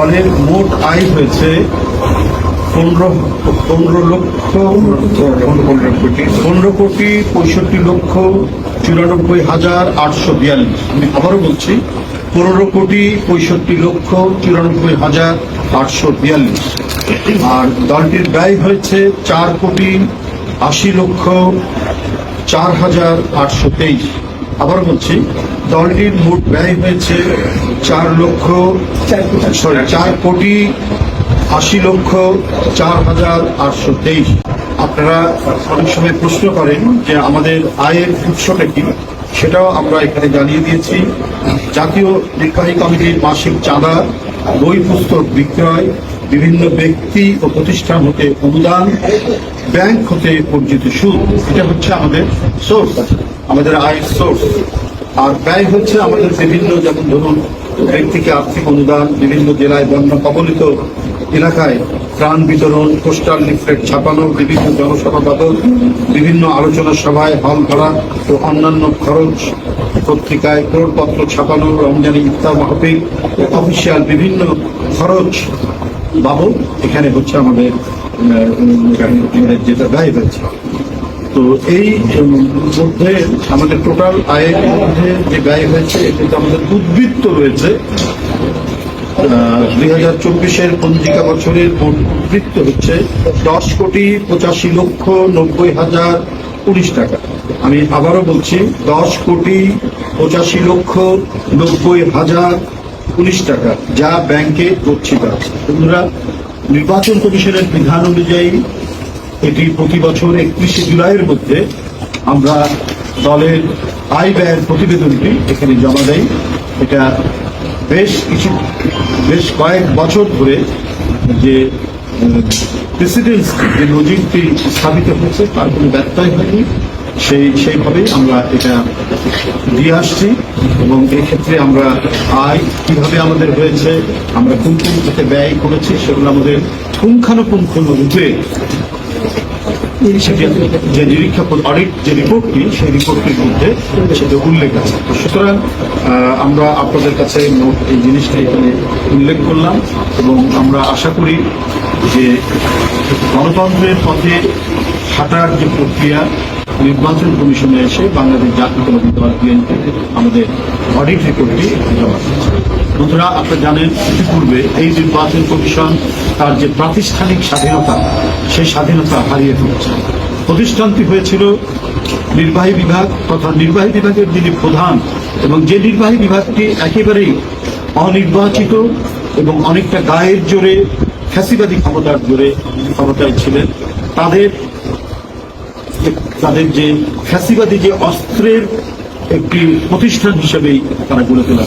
দলের মোট আয় হয়েছে পনেরো পনেরো লক্ষ পনেরো কোটি। পনেরো কোটি পঁয়ষট্টি লক্ষ চুরানব্বই হাজার আটশো বিয়াল্লিশ। আমি আবারও বলছি পনেরো কোটি পঁয়ষট্টি লক্ষ চুরানব্বই হাজার আটশো বিয়াল্লিশ। আর দলটির ব্যয় হয়েছে চার কোটি আশি লক্ষ চার হাজার আটশো তেইশ। আবার বলছি, দলটির মোট ব্যয় হয়েছে চার লক্ষ সরি চার কোটি আশি লক্ষ চার হাজার আটশো তেইশ। আপনারা অনেক সময় প্রশ্ন করেন যে আমাদের আয়ের উৎসটা কি? সেটাও আমরা এখানে জানিয়ে দিয়েছি। জাতীয় নির্বাহী কমিটির মাসিক চাঁদা, বই পুস্তক বিক্রয়, বিভিন্ন ব্যক্তি ও প্রতিষ্ঠান হতে অনুদান, ব্যাংক হতে অর্জিত সুদ, এটা হচ্ছে আমাদের সোর্স আমাদের আয়ের সোর্স আর ব্যয় হচ্ছে আমাদের বিভিন্ন, যেমন ধরুন ব্যক্তিকে আর্থিক অনুদান বিভিন্ন জেলায় বন্যা কবলিত এলাকায় ত্রাণ বিতরণ, পোস্টার লিফলেট ছাপানো, বিভিন্ন জনসভা বাদল, বিভিন্ন আলোচনা সভায় হল ভাড়া ও অন্যান্য খরচ, পত্রিকায় ক্রোড়পত্র ছাপানো, রমজানি ইফতার মাহফিল অফিসিয়াল বিভিন্ন খরচ বাবদ এখানে হচ্ছে আমাদের যেটা ব্যয় হয়েছে তো এই মধ্যে আমাদের টোটাল আয়ের মধ্যে যে ব্যয় হয়েছে, এতে আমাদের উদ্বৃত্ত রয়েছে দুই হাজার চব্বিশের পঞ্জিকা বছরের উদ্বৃত্ত হচ্ছে দশ কোটি পঁচাশি লক্ষ নব্বই হাজার উনিশ টাকা। আমি আবারও বলছি, দশ কোটি পঁচাশি লক্ষ নব্বই হাজার উনিশ টাকা যা ব্যাংকে গচ্ছিত আছে। বন্ধুরা, নির্বাচন কমিশনের বিধান অনুযায়ী এটি প্রতি বছর একত্রিশে জুলাইয়ের মধ্যে আমরা দলের আয় ব্যয়ের প্রতিবেদনটি এখানে জমা দেই। এটা বেশ কিছু, বেশ কয়েক বছর ধরে যে প্রেসিডেন্স যে নজিরটি স্থাপিত হয়েছে, তার কোনো ব্যত্যয় হয়নি। সেই, সেইভাবেই আমরা এটা দিয়ে আসছি এবং এক্ষেত্রে আমরা আয় কীভাবে আমাদের হয়েছে, আমরা কোন কোন ব্যয় করেছি, সেগুলো আমাদের পুঙ্খানুপুঙ্খ রূপে যে নিরীক্ষা অডিট যে রিপোর্টটি সেই রিপোর্টটির মধ্যে সেটা উল্লেখ আছে। তো সুতরাং আমরা আপনাদের কাছে এই জিনিসটা এখানে উল্লেখ করলাম এবং আমরা আশা করি যে গণতন্ত্রের পথে হাঁটার যে প্রক্রিয়া, নির্বাচন কমিশনে এসে বাংলাদেশ জাতীয়তাবাদী দল বিএনপি আমাদের অডিট রিপোর্টটি জমা বন্ধুরা, আপনারা জানেন, ইতিপূর্বে এই নির্বাচন কমিশন তার যে প্রাতিষ্ঠানিক স্বাধীনতা, সেই স্বাধীনতা হারিয়ে ফেলেছে। প্রতিষ্ঠানটি হয়েছিল নির্বাহী বিভাগ তথা নির্বাহী বিভাগের যিনি প্রধান এবং যে নির্বাহী বিভাগটি একেবারেই অনির্বাচিত এবং অনেকটা গায়ের জোরে ফ্যাসিবাদী ক্ষমতার জোরে ক্ষমতায় ছিলেন, তাদের তাদের যে ফ্যাসিবাদী যে অস্ত্রের একটি প্রতিষ্ঠান হিসেবেই তারা গড়ে তোলা